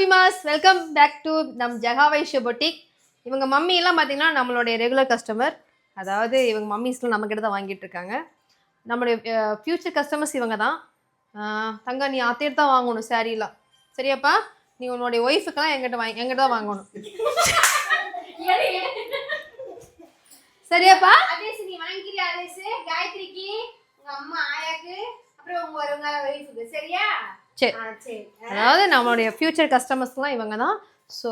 ஹாப்பிமாஸ் welcome back to நம் ஜெகாவைஷ்ய boutique இவங்க mummy எல்லாம் பார்த்தீங்கன்னா நம்மளுடைய ரெகுலர் கஸ்டமர் அதாவது இவங்க மம்மிஸ்லாம் நம்ம கிட்ட தான் வாங்கிட்டு இருக்காங்க. நம்மளுடைய ஃப்யூச்சர் கஸ்டமர்ஸ் இவங்க தான் தங்க நீ அத்தையிட்டு தான் வாங்கணும் சாரீலாம் சரியாப்பா? நீ உன்னுடைய ஒய்ஃபுக்கெல்லாம் எங்கிட்ட வாங்கி எங்கிட்ட தான் வாங்கணும். சரியாப்பா? நீ வாங்கிக்கிறியா காயத்ரிக்கு உங்கள் அம்மா ஆயாக்கு அப்புறம் உங்கள் ஒய்ஃபுக்கு சரியா? சரி சரி. அதாவது நம்மளுடைய ஃப்யூச்சர் கஸ்டமர்ஸ்லாம் இவங்க தான் ஸோ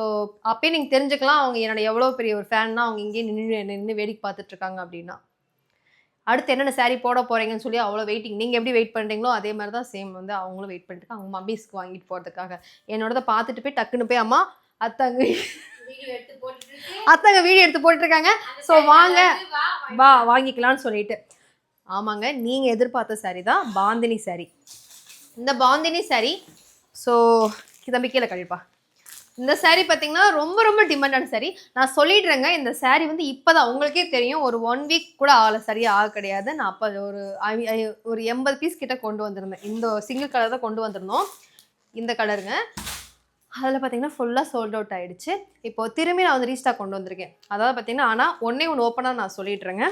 அப்பயே நீங்கள் தெரிஞ்சுக்கலாம் அவங்க என்னோட எவ்வளோ பெரிய ஒரு ஃபேன்னா அவங்க இங்கேயே நின்று நின்று வேடிக்கை பார்த்துட்டு இருக்காங்க அப்படின்னா. அடுத்து என்னென்ன saree போட போறீங்கன்னு சொல்லி அவ்வளோ வெயிட்டிங் நீங்கள் எப்படி வெயிட் பண்ணுறீங்களோ அதே மாதிரி தான் சேம் வந்து அவங்களும் வெயிட் பண்ணிட்டு. அவங்க மம்மிஸ்க்கு வாங்கிட்டு போகிறதுக்காக என்னோடத பார்த்துட்டு போய் டக்குன்னு போய் அம்மா அத்தாங்க. அத்தாங்க வீடியோ எடுத்து போட்டுருக்காங்க ஸோ வாங்க. வா, வாங்கிக்கலாம்னு சொல்லிட்டு. ஆமாங்க நீங்கள் எதிர்பார்த்த saree தான் பாந்தினி saree. இந்த பாந்தினி saree ஸோ தம்பி கீழே கழிப்பா இந்த சாரீ பார்த்தீங்கன்னா ரொம்ப ரொம்ப டிமாண்டான saree. நான் சொல்லிடுறேங்க இந்த சாரீ வந்து இப்போ தான் உங்களுக்கே தெரியும் ஒரு ஒன் வீக் கூட ஆகலை சரியாக ஆக கிடையாது. நான் அப்போ ஒரு ஐ- ஒரு எண்பது பீஸ் கிட்ட கொண்டு வந்திருந்தேன். இந்த சிங்கிள் கலர் தான் கொண்டு வந்திருந்தோம். இந்த கலருங்க அதில் பார்த்தீங்கன்னா ஃபுல்லாக சோல்ட் அவுட் ஆகிடுச்சு இப்போது திரும்பி நான் வந்து ரீஸ்டாக் கொண்டு வந்திருக்கேன். அதாவது பார்த்தீங்கன்னா ஆனால் ஒன்றே ஒன்று ஓப்பனாக நான் சொல்லிடுறேங்க.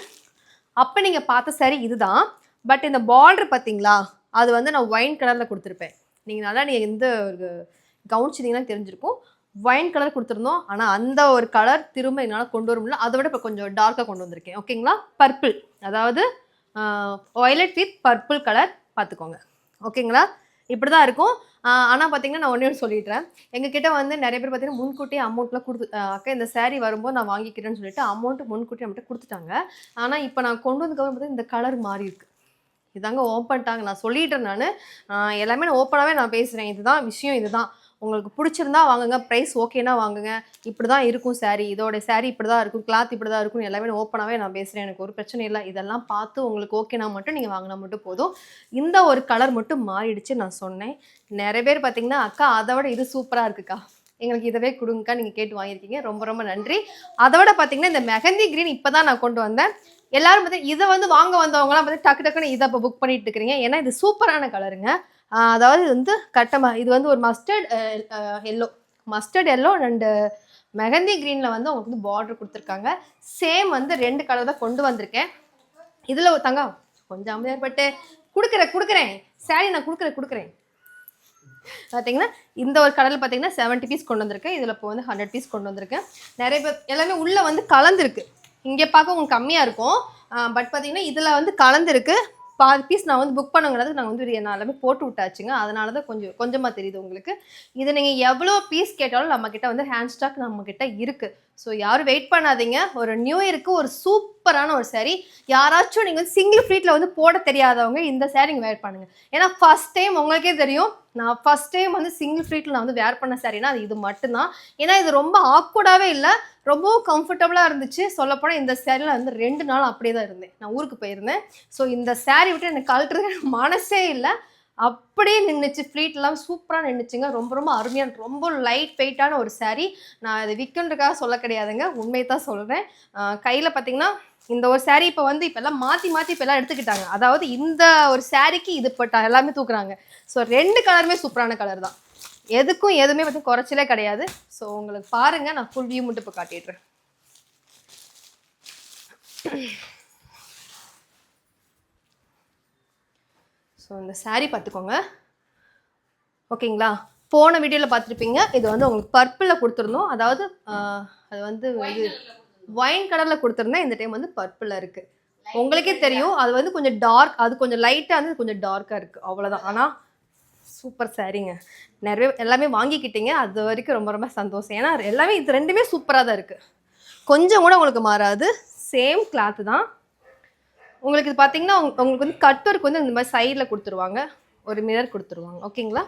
அப்போ நீங்கள் பார்த்த saree இதுதான். பட் இந்த பார்டர் பார்த்தீங்களா அது வந்து நான் ஒயின் கலரில் கொடுத்துருப்பேன். நீங்கள் நல்லா நீங்கள் எந்த ஒரு கவனிச்சிங்கன்னா தெரிஞ்சிருக்கும். ஒயின் கலர் கொடுத்துருந்தோம். ஆனால் அந்த ஒரு கலர் திரும்ப என்னால் கொண்டு வர முடியல. அதை விட இப்போ கொஞ்சம் டார்க்காக கொண்டு வந்திருக்கேன். ஓகேங்களா பர்பிள் அதாவது ஒயலட் வித் பர்பிள் கலர் பார்த்துக்கோங்க. ஓகேங்களா இப்படி தான் இருக்கும். ஆனால் பார்த்தீங்கன்னா நான் ஒன்றே சொல்லிடுறேன். எங்கள் எங்ககிட்ட வந்து நிறைய பேர் பார்த்தீங்கன்னா முன்கூட்டியே அமௌண்ட்லாம் கொடுத்து அக்கா இந்த சேரீ வரும்போது நான் வாங்கிக்கிறேன்னு சொல்லிட்டு அமௌண்ட் முன்கூட்டியே நம்மகிட்ட கொடுத்துட்டாங்க. ஆனால் இப்போ நான் கொண்டு வந்ததுக்கப்புறம் பார்த்தீங்கன்னா இந்த கலர் மாறி இருக்குது இதாங்க ஓப்பன் பண்ணிட்டாங்க நான் சொல்லிட்டேன் நான். எல்லாமே நான் ஓப்பனாகவே நான் பேசுகிறேன் இதுதான் விஷயம் இதுதான். உங்களுக்கு பிடிச்சிருந்தா வாங்குங்க. ப்ரைஸ் ஓகேனா வாங்குங்க. இப்படி தான் இருக்கும் சாரீ இதோட சாரீ இப்படி தான் இருக்கும். கிளாத் இப்படி தான் இருக்கும். எல்லாமே ஓப்பனாகவே நான் பேசுகிறேன் எனக்கு ஒரு பிரச்சனை இல்லை. இதெல்லாம் பார்த்து உங்களுக்கு ஓகேனா மட்டும் நீங்கள் வாங்கினா மட்டும் போதும். இந்த ஒரு கலர் மட்டும் மாறிடுச்சு நான் சொன்னேன். நிறைய பேர் பார்த்தீங்கன்னா அக்கா அதை விட இது சூப்பராக இருக்குக்கா. எங்களுக்கு இதவே கொடுங்கக்கா. நீங்கள் கேட்டு வாங்கியிருக்கீங்க. ரொம்ப ரொம்ப நன்றி. அதை விட பார்த்தீங்கன்னா இந்த மெஹந்தி க்ரீன் இப்போ தான் நான் கொண்டு வந்தேன். எல்லாரும் பார்த்து இதை வந்து வாங்க வந்தவங்கலாம் பார்த்து டக்கு டக்குன்னு இதை இப்போ புக் பண்ணிட்டு இருக்கிறீங்க. ஏன்னா இது சூப்பரான கலருங்க அதாவது இது வந்து கட்டமாக இது வந்து ஒரு மஸ்டர்ட் எல்லோ மஸ்டர்ட் எல்லோ ரெண்டு மெஹந்தி க்ரீனில் வந்து அவங்களுக்கு வந்து பார்டர் கொடுத்துருக்காங்க. சேம் வந்து ரெண்டு கலர் தான் கொண்டு வந்திருக்கேன். இதில் ஒரு தங்கம். கொஞ்சம் அமைதியாற்பட்டு கொடுக்குறேன் கொடுக்குறேன். சாரி நான் கொடுக்குறேன் கொடுக்குறேன். பார்த்தீங்கன்னா இந்த ஒரு கடலில் பார்த்தீங்கன்னா 70 பீஸ் கொண்டு வந்திருக்கேன். இதில் இப்போ வந்து ஹண்ட்ரட் பீஸ் கொண்டு வந்திருக்கேன். நிறைய பேர் எல்லாமே உள்ளே வந்து கலந்துருக்கு. இங்கே பார்க்க உங்களுக்கு கம்மியாக இருக்கும். பட் பார்த்தீங்கன்னா இதில் வந்து கலந்துருக்கு. பாதி பீஸ் நான் வந்து புக் பண்ணுங்கிறது நான் வந்து நான் எல்லாமே போட்டு விட்டாச்சுங்க. அதனால தான் கொஞ்சம் கொஞ்சமாக தெரியுது உங்களுக்கு. இது நீங்கள் எவ்வளோ பீஸ் கேட்டாலும் நம்மக்கிட்ட வந்து ஹேண்ட் ஸ்டாக் நம்மக்கிட்ட இருக்குது ஸோ யாரும் வெயிட் பண்ணாதீங்க. ஒரு நியூ இயருக்கு ஒரு சூப்பரான ஒரு saree. யாராச்சும் நீங்கள் சிங்கிள் ஃப்ளீட்டில் வந்து போட தெரியாதவங்க இந்த saree நீங்கள் வேர் பண்ணுங்கள் ஏன்னா ஃபர்ஸ்ட் டைம் உங்களுக்கே தெரியும். நான் ஃபர்ஸ்ட் டைம் வந்து சிங்கிள் ஃப்ளீட்டில் நான் வந்து வேர் பண்ண சாரீனா அது இது மட்டும்தான். ஏன்னா இது ரொம்ப ஆக்வர்டாகவே இல்லை. ரொம்பவும் கம்ஃபர்டபுளாக இருந்துச்சு. சொல்லப்போனால் இந்த சேரீல வந்து ரெண்டு நாள் அப்படியே தான் இருந்தேன். நான் ஊருக்கு போயிருந்தேன். ஸோ இந்த சேரீ விட்டு எனக்கு கழட்டுறதுக்கு மனசே இல்லை. அப்படியே நின்றுச்சு ஃப்ளீட்லாம் சூப்பராக நின்றுச்சுங்க ரொம்ப ரொம்ப அருமையான ரொம்ப லைட் வெயிட்டான ஒரு சாரீ நான் இது விற்கன்றக்காக சொல்ல கிடையாதுங்க. உண்மையை தான் சொல்கிறேன் கையில் பார்த்தீங்கன்னா இந்த ஒரு சாரீ இப்போ வந்து இப்போல்லாம் மாற்றி மாற்றி இப்போல்லாம் எடுத்துக்கிட்டாங்க. அதாவது இந்த ஒரு சாரீக்கு இது பட்டா எல்லாமே தூக்குறாங்க. ஸோ ரெண்டு கலருமே சூப்பரான கலர் தான். எதுக்கும் எதுவுமே பற்றி குறைச்சலே கிடையாது. ஸோ உங்களுக்கு பாருங்கள் நான் ஃபுல் வியூ மட்டும் இப்போ காட்டிடுறேன். ஸோ இந்த saree பார்த்துக்கோங்க. ஓகேங்களா போன வீடியோவில் பார்த்துருப்பீங்க. இது வந்து உங்களுக்கு பர்பிளில் கொடுத்துருந்தோம். அதாவது அது வந்து இது ஒயின் கலரில் கொடுத்துருந்தேன் இந்த டைம் வந்து பர்பிளில் இருக்குது உங்களுக்கே தெரியும். அது வந்து கொஞ்சம் டார்க் அது கொஞ்சம் லைட்டாக வந்து கொஞ்சம் டார்க்காக இருக்குது அவ்வளோதான் ஆனால் சூப்பர் சாரீங்க நிறைய எல்லாமே வாங்கிக்கிட்டீங்க. அது வரைக்கும் ரொம்ப ரொம்ப சந்தோஷம். ஏன்னா எல்லாமே இது ரெண்டுமே சூப்பராக தான் இருக்குது கொஞ்சம் கூட உங்களுக்கு மாறாது. சேம் கிளாத்து தான். உங்களுக்கு இது பார்த்தீங்கன்னா உங்களுக்கு வந்து கட் ஒர்க் வந்து இந்த மாதிரி சைடில் கொடுத்துருவாங்க. ஒரு மிரர் கொடுத்துருவாங்க. ஓகேங்களா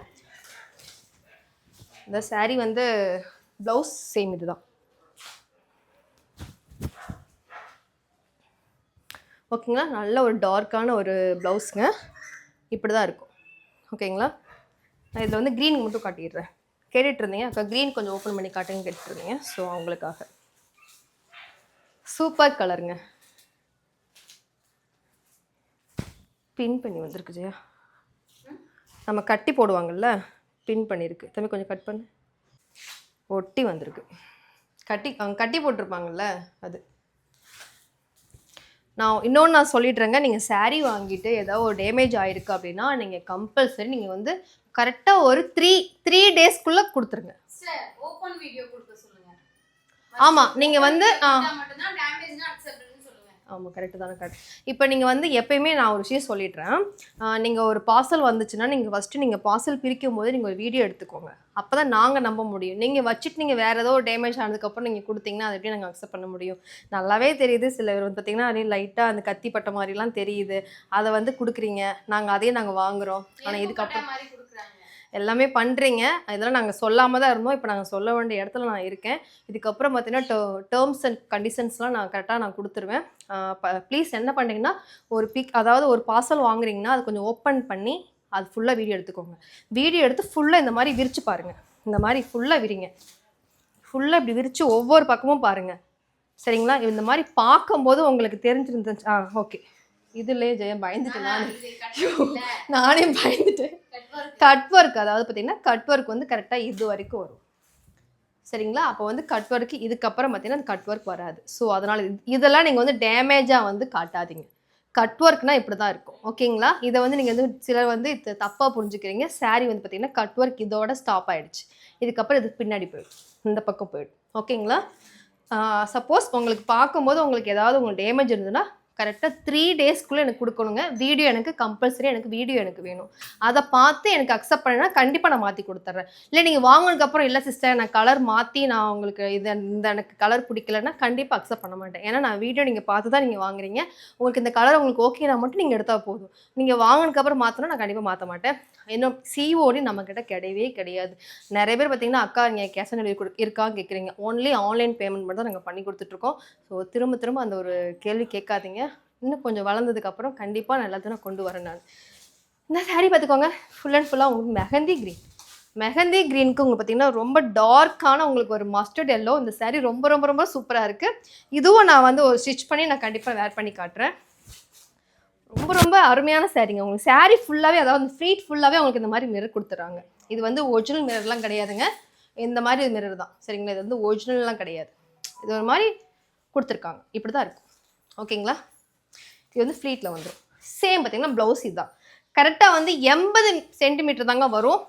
இந்த சாரீ வந்து ப்ளவுஸ் சேம் இதுதான். ஓகேங்களா நல்ல ஒரு டார்க்கான ஒரு ப்ளவுஸுங்க இப்படி தான் இருக்கும். ஓகேங்களா நான் இதில் வந்து க்ரீன் மட்டும் காட்டிடுறேன். கேட்டுட்ருந்தீங்க அக்கா க்ரீன் கொஞ்சம் ஓப்பன் பண்ணி காட்டுங்க கேட்டுட்ருந்தீங்க ஸோ அவங்களுக்காக. சூப்பர் கலருங்க பின் பண்ணி வந்திருக்கு ஜெயா. நம்ம கட்டி போடுவாங்கல்ல பின் பண்ணியிருக்கு தம்பி கொஞ்சம் கட் பண்ணு. ஒட்டி வந்திருக்கு. கட்டி அவங்க கட்டி போட்டிருப்பாங்கல்ல அது. நான் இன்னொன்று நான் சொல்லிடுறேங்க நீங்கள் saree வாங்கிட்டு ஏதாவது ஒரு டேமேஜ் ஆயிருக்கு அப்படின்னா நீங்கள் கம்பல்சரி நீங்கள் வந்து கரெக்டாக ஒரு த்ரீ த்ரீ டேஸ்க்குள்ளே கொடுத்துருங்க. சார் ஓபன் வீடியோ கொடுக்க சொல்லுங்க. ஆமா, நீங்க வந்து, ஆமாம் கரெக்டு தானே கரெக்ட் இப்போ நீங்கள் வந்து எப்பயுமே நான் ஒரு விஷயம் சொல்லிடுறேன். நீங்கள் ஒரு பார்சல் வந்துச்சுன்னா நீங்கள் ஃபஸ்ட்டு நீங்கள் பார்சல் பிரிக்கும் போது நீங்கள் ஒரு வீடியோ எடுத்துக்கோங்க. அப்போ தான் நாங்கள் நம்ப முடியும். நீங்கள் வச்சுட்டு நீங்கள் வேறு ஏதோ ஒரு டேமேஜ் ஆனதுக்கப்புறம் நீங்கள் கொடுத்தீங்கன்னா அது எப்படி நாங்கள் அக்செப்ட் பண்ண முடியும்? நல்லாவே தெரியுது. சில பேர் வந்து பார்த்தீங்கன்னா அப்படியே லைட்டாக அந்த கத்தி பட்ட மாதிரிலாம் தெரியுது. அதை வந்து கொடுக்குறீங்க. நாங்கள் அதையே நாங்கள் வாங்குறோம். ஆனால் இதுக்கப்புறம் எல்லாமே பண்ணுறீங்க இதெல்லாம் நாங்கள் சொல்லாமல் தான் இருந்தோம். இப்போ நாங்கள் சொல்ல வேண்டிய இடத்துல நான் இருக்கேன். இதுக்கப்புறம் பார்த்தீங்கன்னா டேர்ம்ஸ் அண்ட் கண்டிஷன்ஸ்லாம் நான் கரெக்டாக நான் கொடுத்துருவேன். ப்ளீஸ் என்ன பண்ணுறீங்கன்னா ஒரு பிக் அதாவது ஒரு பார்சல் வாங்குறீங்கன்னா அது கொஞ்சம் ஓப்பன் பண்ணி அது ஃபுல்லாக வீடியோ எடுத்துக்கோங்க. வீடியோ எடுத்து ஃபுல்லாக இந்த மாதிரி விரித்து பாருங்கள் இந்த மாதிரி ஃபுல்லாக விரிங்க. ஃபுல்லாக இப்படி விரித்து ஒவ்வொரு பக்கமும் பாருங்கள் சரிங்களா? இந்த மாதிரி பார்க்கும்போது உங்களுக்கு தெரிஞ்சிருந்துச்சு. ஆ ஓகே இதுலேயே ஜெயம் பயந்துட்டு ஆனா, நான். நானே பயந்துட்டேன். கட் ஒர்க் அதாவது பார்த்தீங்கன்னா கட் ஒர்க் வந்து கரெக்டாக இது வரைக்கும் வரும். சரிங்களா? அப்போ வந்து கட் ஒர்க்கு இதுக்கப்புறம் பார்த்தீங்கன்னா அந்த கட் ஒர்க் வராது. ஸோ அதனால் இதெல்லாம் நீங்கள் வந்து டேமேஜாக வந்து காட்டாதீங்க. கட் ஒர்க்னா இப்படி தான் இருக்கும். ஓகேங்களா இதை வந்து நீங்கள் வந்து சிலர் வந்து இது தப்பாக புரிஞ்சுக்கிறீங்க. Saree வந்து பார்த்தீங்கன்னா கட் ஒர்க் இதோட ஸ்டாப் ஆயிடுச்சு. இதுக்கப்புறம் இதுக்கு பின்னாடி போயிடும். இந்த பக்கம் போயிடும். ஓகேங்களா சப்போஸ் உங்களுக்கு பார்க்கும்போது உங்களுக்கு ஏதாவது உங்களுக்கு டேமேஜ் இருந்ததுன்னா கரெக்டாக த்ரீ டேஸ்க்குள்ளே எனக்கு கொடுக்கணுங்க. வீடியோ எனக்கு கம்பல்சரி எனக்கு வீடியோ எனக்கு வேணும். அதை பார்த்து எனக்கு அக்செப்ட் பண்ணினா கண்டிப்பாக நான் மாற்றி கொடுத்துட்றேன் இல்லை நீங்கள் வாங்கினதுக்கப்புறம் இல்லை சிஸ்டர் நான் கலர் மாற்றி நான் உங்களுக்கு இது இந்த எனக்கு கலர் பிடிக்கலன்னா கண்டிப்பாக அக்செப்ட் பண்ண மாட்டேன். ஏன்னா நான் வீடியோ நீங்கள் பார்த்து தான் நீங்கள் வாங்குறீங்க. உங்களுக்கு இந்த கலர் உங்களுக்கு ஓகேனா மட்டும் நீங்கள் எடுத்தால் போதும். நீங்கள் வாங்கினதுக்கப்புறம் மாற்றினா நான் கண்டிப்பாக மாற்ற மாட்டேன். இன்னும் சிஓடி நம்மக்கிட்ட கிடையவே கிடையாது. நிறைய பேர் பார்த்தீங்கன்னா அக்கா நீங்கள் கேஷ் ஆன் டெலிவரி கொடு இருக்கான்னு கேட்குறீங்க ஓன்லி ஆன்லைன் பேமெண்ட் மட்டும் தான் நாங்கள் பண்ணி கொடுத்துட்ருக்கோம் ஸோ திரும்ப திரும்ப அந்த ஒரு கேள்வி கேட்காதீங்க. இன்னும் கொஞ்சம் வளர்ந்ததுக்கப்புறம் கண்டிப்பாக நான் எல்லாத்தையும் நான் கொண்டு வரேன் நான். இந்த saree பார்த்துக்கோங்க. ஃபுல் அண்ட் ஃபுல்லாக உங்களுக்கு மெஹந்தி க்ரீன் மெஹந்தி க்ரீனுக்கு உங்களுக்கு பார்த்தீங்கன்னா ரொம்ப டார்க்கான உங்களுக்கு ஒரு மஸ்டர்ட் எல்லோ இந்த saree ரொம்ப ரொம்ப ரொம்ப சூப்பராக இருக்குது இதுவும் நான் வந்து ஒரு ஸ்டிச் பண்ணி நான் கண்டிப்பாக வேர் பண்ணி காட்டுறேன். ரொம்ப ரொம்ப அருமையான சாரீங்க உங்களுக்கு saree ஃபுல்லாகவே அதாவது அந்த ஃப்ரீட் ஃபுல்லாகவே உங்களுக்கு இந்த மாதிரி மிரர் கொடுத்துட்றாங்க. இது வந்து ஒரிஜினல் மிரர்லாம் கிடையாதுங்க. இந்த மாதிரி மிரர் தான். சரிங்களா? இது வந்து ஒரிஜினல்லாம் கிடையாது. இது ஒரு மாதிரி கொடுத்துருக்காங்க. இப்படி தான் இருக்கும். ஓகேங்களா? இது வந்து ஃப்ளீட்டில் வந்துடும் சேம் பார்த்தீங்கன்னா ப்ளவுஸ் இதுதான் கரெக்டாக வந்து எண்பது சென்டிமீட்டர் தாங்க வரும்.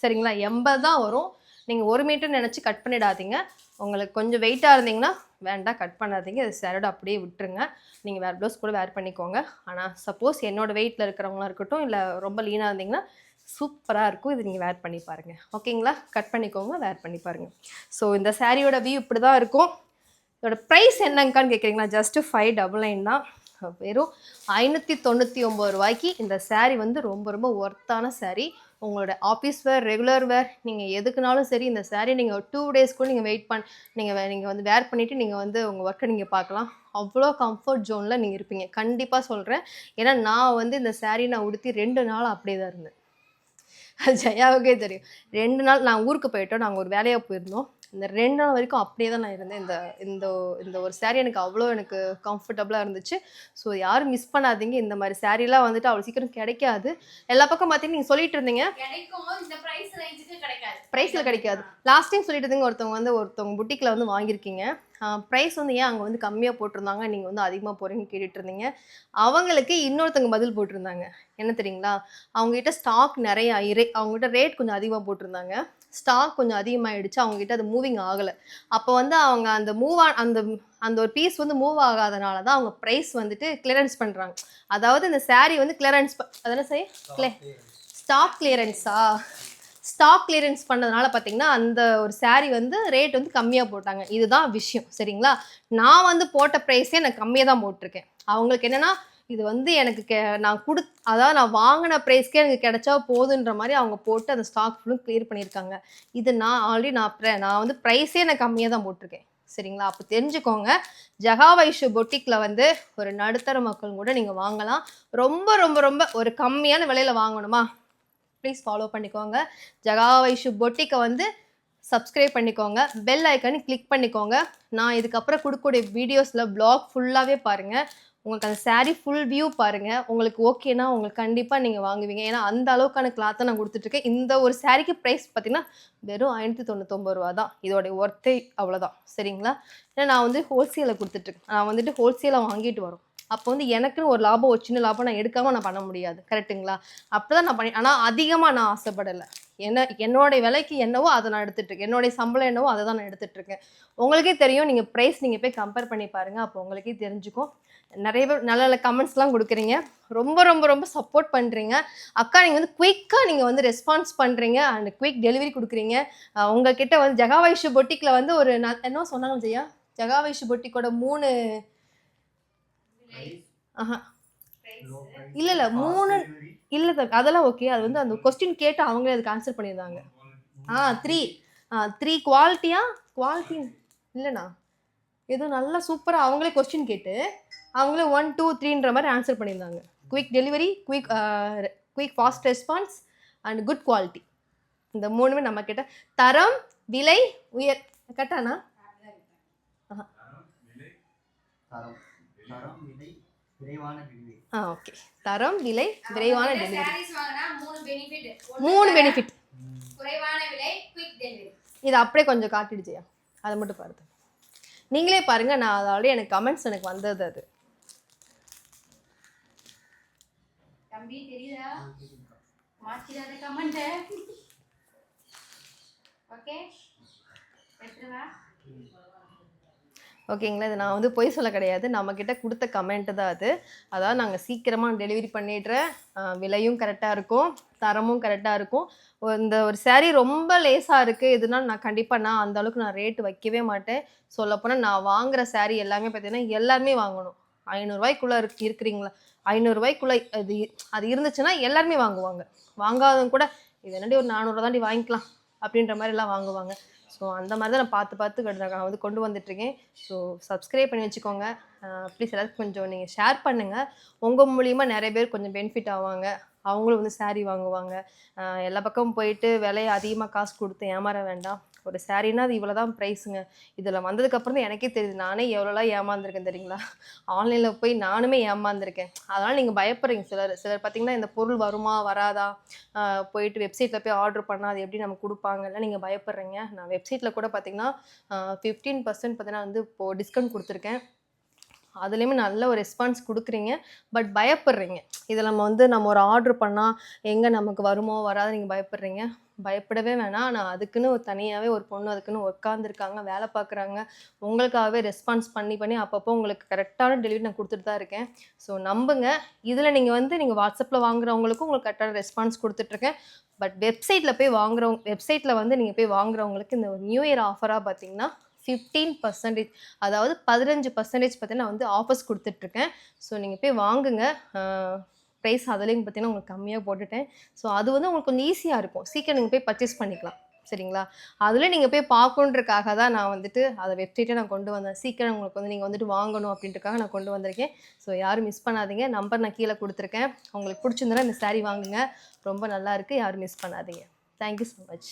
சரிங்களா? எண்பது தான் வரும். நீங்கள் ஒரு மீட்டர் நினச்சி கட் பண்ணிடாதீங்க. உங்களுக்கு கொஞ்சம் வெயிட்டாக இருந்தீங்கன்னா வேண்டாம் கட் பண்ணாதீங்க. அது சேரோட அப்படியே விட்டுருங்க. நீங்கள் வேறு ப்ளவுஸ் கூட வேர் பண்ணிக்கோங்க. ஆனால் சப்போஸ் என்னோட வெயிட்டில் இருக்கிறவங்களா இருக்கட்டும் இல்லை ரொம்ப லீனாக இருந்தீங்கன்னா சூப்பராக இருக்கும். இது நீங்கள் வேர் பண்ணி பாருங்கள் ஓகேங்களா கட் பண்ணிக்கோங்க வேர் பண்ணி பாருங்கள் ஸோ இந்த சாரியோட வியூ இப்படி தான் இருக்கும். இதோட ப்ரைஸ் என்னங்கான்னு கேட்குறீங்களா ஜஸ்ட்டு ஃபைவ் டபுள் நைன் தான். வெறும் ஐநூற்றி தொண்ணூற்றி ஒம்பது ரூபாய்க்கு இந்த சாரீ வந்து ரொம்ப ரொம்ப ஒர்த்தான சாரீ உங்களோட ஆஃபீஸ் வேர் ரெகுலர் வேர் நீங்கள் எதுக்குனாலும் சரி இந்த சாரீ நீங்கள் டூ டேஸ் கூட நீங்கள் வெயிட் பண்ண நீங்கள் நீங்கள் வந்து வேர் பண்ணிவிட்டு நீங்கள் வந்து உங்கள் ஒர்க்கை நீங்கள் பார்க்கலாம். அவ்வளோ கம்ஃபர்ட் ஜோனில் நீங்கள் இருப்பீங்க. கண்டிப்பாக சொல்கிறேன் ஏன்னா நான் வந்து இந்த சாரீ நான் உடுத்தி ரெண்டு நாள் அப்படியே தான் இருந்தேன். அது ஜெயாவுக்கே தெரியும். ரெண்டு நாள் நான் ஊருக்கு போயிட்டோம். நாங்கள் ஒரு வேலையாக போயிருந்தோம். இந்த ரெண்டு நாள் வரைக்கும் அப்படியே தான் நான் இருந்தேன். இந்த இந்த இந்த ஒரு saree எனக்கு அவ்வளோ எனக்கு கம்ஃபர்டபுளாக இருந்துச்சு. ஸோ யாரும் மிஸ் பண்ணாதீங்க. இந்த மாதிரி சாரீலாம் வந்துட்டு அவ்வளோ சீக்கிரம் கிடைக்காது. எல்லா பக்கம் பார்த்தீங்கன்னா நீங்கள் சொல்லிட்டு இருந்தீங்க. ப்ரைஸில் கிடைக்காது. லாஸ்ட் டைம் சொல்லிட்டு இருந்தீங்க ஒருத்தவங்க வந்து ஒருத்தவங்க புட்டிக்கில் வந்து வாங்கியிருக்கீங்க. ப்ரைஸ் வந்து ஏன் அங்கே வந்து கம்மியாக போட்டிருந்தாங்க? நீங்கள் வந்து அதிகமாக போகிறீங்கன்னு கேட்டுட்டு இருந்தீங்க அவங்களுக்கு இன்னொருத்தவங்க பதில் போட்டிருந்தாங்க. என்ன தெரியுங்களா? அவங்ககிட்ட ஸ்டாக் நிறைய ரே அவங்ககிட்ட ரேட் கொஞ்சம் அதிகமாக போட்டிருந்தாங்க. ஸ்டாக் கொஞ்சம் அதிகமாகிடுச்சு அவங்ககிட்ட அது மூவிங் ஆகலை. அப்போ வந்து அவங்க அந்த மூவ் அந்த அந்த ஒரு பீஸ் வந்து மூவ் ஆகாதனால தான் அவங்க ப்ரைஸ் வந்துட்டு கிளியரன்ஸ் பண்ணுறாங்க அதாவது இந்த saree வந்து கிளியரன்ஸ் அதென்ன செய்ய கிளே ஸ்டாக் கிளியரன்ஸா ஸ்டாக் கிளியரன்ஸ் பண்ணதுனால பார்த்தீங்கன்னா அந்த ஒரு சாரீ வந்து ரேட் வந்து கம்மியாக போட்டாங்க. இதுதான் விஷயம் சரிங்களா? நான் வந்து போட்ட ப்ரைஸே நான் கம்மியாக தான் போட்டிருக்கேன். அவங்களுக்கு என்னென்னா இது வந்து எனக்கு கே நான் கொடு அதாவது நான் வாங்கின ப்ரைஸ்க்கே எனக்கு கிடைச்சா போதுன்ற மாதிரி அவங்க போட்டு அந்த ஸ்டாக் ஃபுல்லும் கிளியர் பண்ணியிருக்காங்க. இது நான் ஆல்ரெடி நான் pri- நான் வந்து ப்ரைஸே நான் கம்மியாக தான் போட்டிருக்கேன் சரிங்களா? அப்போ தெரிஞ்சுக்கோங்க ஜகா வைஷு பொட்டிக்கில் வந்து ஒரு நடுத்தர மக்கள் கூட நீங்கள் வாங்கலாம். ரொம்ப ரொம்ப ரொம்ப ஒரு கம்மியான விலையில் வாங்கணுமா? ப்ளீஸ் ஃபாலோ பண்ணிக்கோங்க. ஜகா வைஷு பொட்டிக்கை வந்து சப்ஸ்கிரைப் பண்ணிக்கோங்க. பெல் ஐக்கனை கிளிக் பண்ணிக்கோங்க. நான் இதுக்கப்புறம் கொடுக்கக்கூடிய வீடியோஸில் ப்ளாக் ஃபுல்லாகவே பாருங்கள் உங்களுக்கு அந்த சாரீ ஃபுல் வியூ பாருங்கள் உங்களுக்கு ஓகேனா உங்களுக்கு கண்டிப்பாக நீங்கள் வாங்குவீங்க. ஏன்னா அந்த அளவுக்கான கிளாத்தை நான் கொடுத்துட்ருக்கேன். இந்த ஒரு சாரீக்கு ப்ரைஸ் பார்த்தீங்கன்னா வெறும் ஐநூற்றி தொண்ணூத்தொம்பது ரூபா தான் இதோடைய ஒர்த்தே அவ்வளோதான் சரிங்களா? ஏன்னா நான் வந்து ஹோல்சேலில் கொடுத்துட்ருக்கேன். நான் வந்துட்டு ஹோல்சேலாக வாங்கிட்டு வரோம். அப்போ வந்து எனக்குன்னு ஒரு லாபம் ஒரு சின்ன லாபம் நான் எடுக்காமல் நான் பண்ண முடியாது. கரெக்ட்டுங்களா? அப்போ தான் நான் பண்ணி ஆனால் அதிகமாக நான் ஆசைப்படலை. என்ன என்னோடைய விலைக்கு என்னவோ அதை நான் எடுத்துகிட்டுருக்கேன் என்னுடைய சம்பளம் என்னவோ அதை தான் நான் எடுத்துகிட்ருக்கேன் உங்களுக்கே தெரியும் நீங்கள் ப்ரைஸ் நீங்கள் போய் கம்பேர் பண்ணி பாருங்கள் அப்போ உங்களுக்கே தெரிஞ்சுக்கும். நிறைய பேர் நல்ல நல்ல கமெண்ட்ஸ்லாம் கொடுக்குறீங்க. ரொம்ப ரொம்ப ரொம்ப சப்போர்ட் பண்ணுறீங்க அக்கா நீங்கள் வந்து குயிக்காக நீங்கள் வந்து ரெஸ்பான்ஸ் பண்ணுறீங்க அண்ட் குயிக் டெலிவரி கொடுக்குறீங்க. அஹ் உங்ககிட்ட வந்து ஜெகாவைஷு பொட்டிக்கில் வந்து ஒரு ந- என்ன சொன்னாங்க ஜெயா ஜெகாவைஷு பொட்டிக்கோட மூணு ஆஹா. இல்ல, இல்ல, மூணு- இல்லை அதெல்லாம் ஓகே அது வந்து அந்த கொஸ்டின் கேட்டு அவங்களே அதுக்கு ஆன்சர் பண்ணியிருந்தாங்க ஆ த்ரீ ஆ த்ரீ குவாலிட்டியா குவாலிட்டி இல்லைண்ணா. ஏதோ நல்லா சூப்பராக அவங்களே கொஸ்டின் கேட்டு அவங்களே ஒன் டூ த்ரீன்ற மாதிரி ஆன்சர் பண்ணியிருந்தாங்க quick delivery quick quick fast response and good quality இந்த மூணுமே நம்ம கிட்ட. தரம் விலை உயர். கரெக்டாண்ணா? தரம் தரம் விலை விரைவான டெலிவரி ஆ ஓகே. தரம் விலை விரைவான டெலிவரி சாரீஸ் வாங்கினா மூணு பெனிஃபிட் மூணு பெனிஃபிட் குறைவான விலை குயிக் டெலிவரி இதை அப்படியே கொஞ்சம் காட்டிடுச்சியா அதை மட்டும் பாருங்க. நீங்களே பாருங்க நான் அதோட எனக்கு கமெண்ட்ஸ் எனக்கு வந்தது அது. தம்பி தெரியுதா? கமெண்ட் ஓகே பெற்றுவா ஓகேங்களா? இது நான் வந்து பொய் சொல்ல கிடையாது. நம்மக்கிட்ட கொடுத்த கமெண்ட்டு தான் அது. அதாவது நாங்கள் சீக்கிரமாக டெலிவரி பண்ணிடுறேன் விலையும் கரெக்டாக இருக்கும் தரமும் கரெக்டாக இருக்கும். இந்த ஒரு சேரீ ரொம்ப லேசாக இருக்குது இதனால் நான் கண்டிப்பாக நான் அந்த அளவுக்கு நான் ரேட்டு வைக்கவே மாட்டேன். சொல்லப்போனால் நான் வாங்குற சேரீ எல்லாமே பார்த்தீங்கன்னா எல்லாருமே வாங்கணும். ஐநூறுரூவாய்க்குள்ளே இருக்கு இருக்கிறீங்களா? ஐநூறுரூவாய்க்குள்ளே அது அது இருந்துச்சுன்னா எல்லாருமே வாங்குவாங்க. வாங்காதவங்க கூட இது என்னடி ஒரு நானூறுரூவா தாண்டி வாங்கிக்கலாம். அப்படின்ற மாதிரிலாம் வாங்குவாங்க. ஸோ அந்த மாதிரி தான் நான் பார்த்து பார்த்து நான் வந்து கொண்டு வந்துட்டுருக்கேன். ஸோ சப்ஸ்கிரைப் பண்ணி வச்சுக்கோங்க. ப்ளீஸ் எல்லாருக்கும் கொஞ்சம் நீங்கள் ஷேர் பண்ணுங்கள் உங்கள் மூலியமாக நிறைய பேர் கொஞ்சம் பெனிஃபிட் ஆவாங்க. அவங்களும் வந்து saree வாங்குவாங்க. எல்லா பக்கமும் போயிட்டு விலையை அதிகமாக காசு கொடுத்து ஏமாற வேண்டாம். ஒரு சாரீனா அது இவ்வளோ தான் ப்ரைஸுங்க இதில் வந்ததுக்கப்புறம் தான் எனக்கே தெரியுது நானே எவ்வளோலாம் ஏமாந்துருக்கேன் தெரியுங்களா? ஆன்லைனில் போய் நானுமே ஏமாந்துருக்கேன். அதனால் நீங்கள் பயப்படுறீங்க சிலர். சிலர் பார்த்தீங்கன்னா இந்த பொருள் வருமா வராதா? போயிட்டு வெப்சைட்டில் போய் ஆர்டர் பண்ணால் அது எப்படி நம்ம கொடுப்பாங்கல்ல நீங்கள் பயப்படுறீங்க. நான் வெப்சைட்டில் கூட பார்த்தீங்கன்னா ஃபிஃப்டீன் பர்சன்ட் பார்த்தீங்கன்னா வந்து இப்போது டிஸ்கவுண்ட் கொடுத்துருக்கேன். அதுலேயுமே நல்ல ஒரு ரெஸ்பான்ஸ் கொடுக்குறீங்க. பட் பயப்படுறீங்க. இதில் நம்ம வந்து நம்ம ஒரு ஆர்டர் பண்ணால் எங்கே நமக்கு வருமோ வராது நீங்கள் பயப்படுறீங்க. பயப்படவே வேணாம். நான் அதுக்குன்னு ஒரு தனியாகவே ஒரு பொண்ணு அதுக்குன்னு உட்காந்துருக்காங்க வேலை பார்க்குறாங்க உங்களுக்காகவே ரெஸ்பான்ஸ் பண்ணி பண்ணி அப்பப்போ உங்களுக்கு கரெக்டான டெலிவரி நான் கொடுத்துட்டு தான் இருக்கேன். ஸோ நம்புங்க. இதில் நீங்கள் வந்து நீங்கள் வாட்ஸ்அப்பில் வாங்குறவங்களுக்கும் உங்களுக்கு கரெக்டான ரெஸ்பான்ஸ் கொடுத்துட்ருக்கேன் பட் வெப்சைட்டில் போய் வாங்குறவங்க வெப்சைட்டில் வந்து நீங்கள் போய் வாங்குறவங்களுக்கு இந்த நியூ இயர் ஆஃபராக பார்த்தீங்கன்னா ஃபிஃப்டீன் பர்சன்டேஜ் அதாவது பதினஞ்சு பர்சன்டேஜ் பார்த்தீங்கன்னா வந்து ஆஃபர்ஸ் கொடுத்துட்ருக்கேன். ஸோ நீங்கள் போய் வாங்குங்க. ப்ரைஸ் அதுலேயும் பார்த்தீங்கன்னா உங்களுக்கு கம்மியாக போட்டுட்டேன். ஸோ அது வந்து உங்களுக்கு கொஞ்சம் ஈஸியாக இருக்கும். சீக்கிரம் நீங்கள் போய் பர்ச்சேஸ் பண்ணிக்கலாம். சரிங்களா? அதில் நீங்கள் போய் பார்க்கணுன்றக்காக தான் நான் வந்துட்டு அதை வெப்சைட்டை நான் கொண்டு வந்தேன். சீக்கிரம் உங்களுக்கு வந்து நீங்கள் வந்துட்டு வாங்கணும் அப்படின்றக்காக நான் கொண்டு வந்திருக்கேன். ஸோ யாரும் மிஸ் பண்ணாதீங்க. நம்பர் நான் கீழே கொடுத்துருக்கேன். உங்களுக்கு பிடிச்சிருந்தனா இந்த saree வாங்குங்க. ரொம்ப நல்லா இருக்குது யாரும் மிஸ் பண்ணாதீங்க. Thank you so much